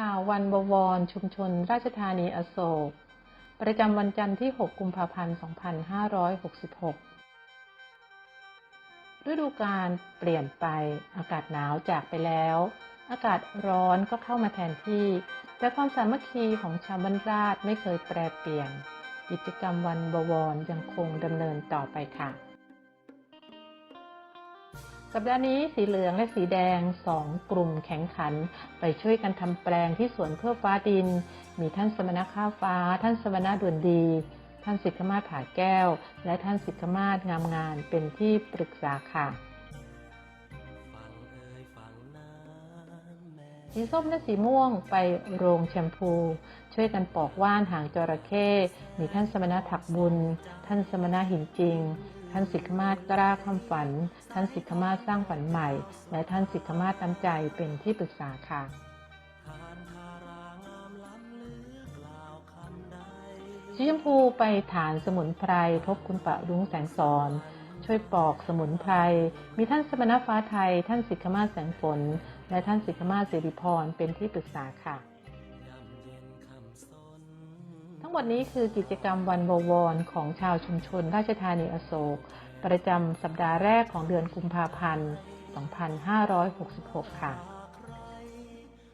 ข่าววันบวร ชุมชน ราชธานีอโศก ประจำวันจันทร์ที่ 6 กุมภาพันธ์ 2566 ฤดูกาลเปลี่ยนไปอากาศหนาวจากไปแล้ว อากาศร้อนก็เข้ามาแทนที่ แต่ความสามัคคีของชาวบ้านราชไม่เคยแปรเปลี่ยน กิจกรรมวันบวรยังคงดำเนินต่อไปค่ะ สัปดาห์นี้สีเหลืองและสีแดงสองกลุ่มแข่งขัน ไปช่วยกันทำแปลงที่สวนเพื่อฟ้าดิน มีท่านสมณข้าวฟ้า ท่านสมณด่วนดี ท่านสิทธมาศผาแก้ว และท่านสิทธมาศงามงานเป็นที่ปรึกษาค่ะสีส้มและสีม่วงไปโรงแชมพู ช่วยกันปอกว่านหางจระเข้มีท่านสมณะถักบุญ ท่านสมณะหินจริง ท่านสิกขมาศกล้าคำฝัน ท่านสิกขมาศสร้างฝันใหม่ และท่านสิกขมาศน้ำใจเป็นที่ปรึกษาค่ะสีชมพูไปฐานสมุนไพรพบคุณปะรุ้งแสงสอน ช่วยปอกสมุนไพร มีท่านสมณฟ้าไทย ท่านสิกขมาศแสงฝน และท่านสิกขมาศสิริพรเป็นที่ปรึกษาค่ะ หมดนี้คือกิจกรรมวันบวรของชาวชุมชน ราชธานีอโศก ประจำสัปดาห์แรกของเดือนกุมภาพันธ์ 2566 ค่ะ